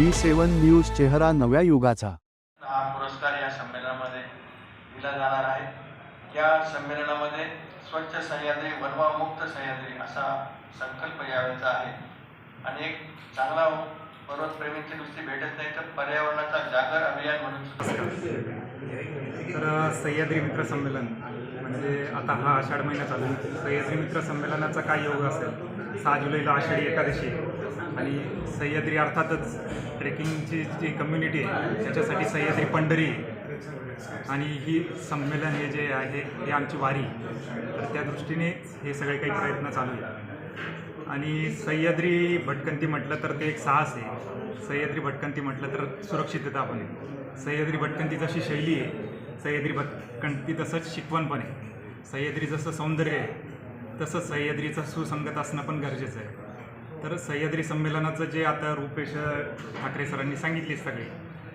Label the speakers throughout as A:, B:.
A: सेवन news चेहरा नव्या युगाचा.
B: हा पुरस्कार या संमेलनामध्ये दिला जाणार आहे. या संमेलनामध्ये स्वच्छ सह्याद्री वनवामुक्त सह्याद्री असा संकल्प यावेळेचा आहे. आणि एक चांगला पर्वतप्रेमींची नुसती भेटत नाही तर पर्यावरणाचा जागर अभियान म्हणून
C: तर सह्याद्री मित्र संमेलन म्हणजे आता हा आषाढ महिना चालू. सह्याद्री मित्र संमेलनाचा काय योग असेल? सहा जुलैला आषाढी एकादशी आणि सह्याद्री अर्थातच ट्रेकिंगची जी कम्युनिटी आहे त्याच्यासाठी सह्याद्री पंढरी आणि ही संमेलन हे जे आहे हे आमची वारी तर त्या दृष्टीने हे सगळे काही प्रयत्न चालू आहे आणि सह्याद्री भटकंती म्हटलं तर ते एक साहस आहे. सह्याद्री भटकंती म्हटलं तर सुरक्षितता पण आहे सह्याद्री भटकंती जशी शैली आहे. सह्याद्री भटकंती तसंच शिकवण पण आहे. सह्याद्री जसं सौंदर्य आहे तसंच सह्याद्रीचं सुसंगत असणं पण गरजेचं आहे. तर सह्याद्री संमेलनाचं जे आता रूपेश ठाकरे सरांनी सांगितले सगळे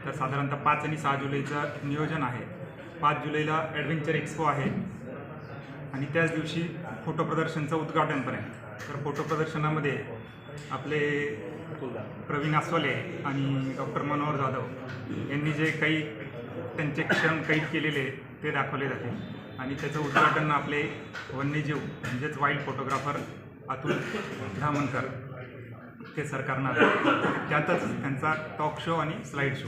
C: तर साधारणतः पाच आणि सहा जुलैचं नियोजन आहे. पाच जुलैला ॲडव्हेंचर एक्स्पो आहे. आणि त्याच दिवशी फोटो प्रदर्शनचं उद्घाटन पण आहे. तर फोटो प्रदर्शनामध्ये आपले प्रवीण आस्वाले आणि डॉक्टर मनोहर जाधव यांनी जे काही त्यांचे क्षण कैद केलेले ते दाखवले जाते. आणि त्याचं उद्घाटन आपले वन्यजीव म्हणजेच वाईल्ड फोटोग्राफर अतुल धामणकर ते सरकारनं आहे त्यातच त्यांचा टॉक शो आणि स्लाईड शो.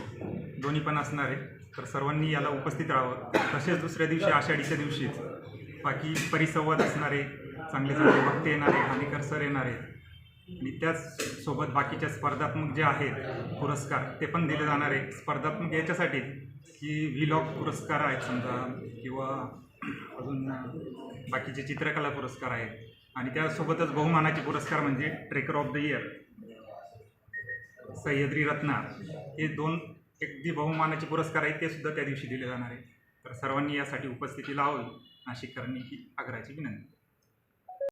C: दोन्ही पण असणार आहे तर सर्वांनी याला उपस्थित राहावं. तसेच दुसऱ्या दिवशी आषाढीच्या दिवशीच बाकी परिसंवाद असणारे चांगले चांगले वक्ते येणारे हानिकर सर येणारे आणि त्याचसोबत बाकीच्या स्पर्धात्मक जे आहेत पुरस्कार ते पण दिले जाणार आहे स्पर्धात्मक याच्यासाठी की व्हिलॉग पुरस्कार आहेत समजा किंवा अजून बाकीचे चित्रकला पुरस्कार आहेत. आणि त्यासोबतच बहुमानाचे पुरस्कार म्हणजे trekker of the year Sahyadri Ratna. हे दोन अगदी बहुमानाचे पुरस्कार आहेत ते सुद्धा त्या दिवशी दिले जाणार आहे तर सर्वांनी यासाठी उपस्थिती लावावी नाशिककरांनी ही आग्रहाची विनंती.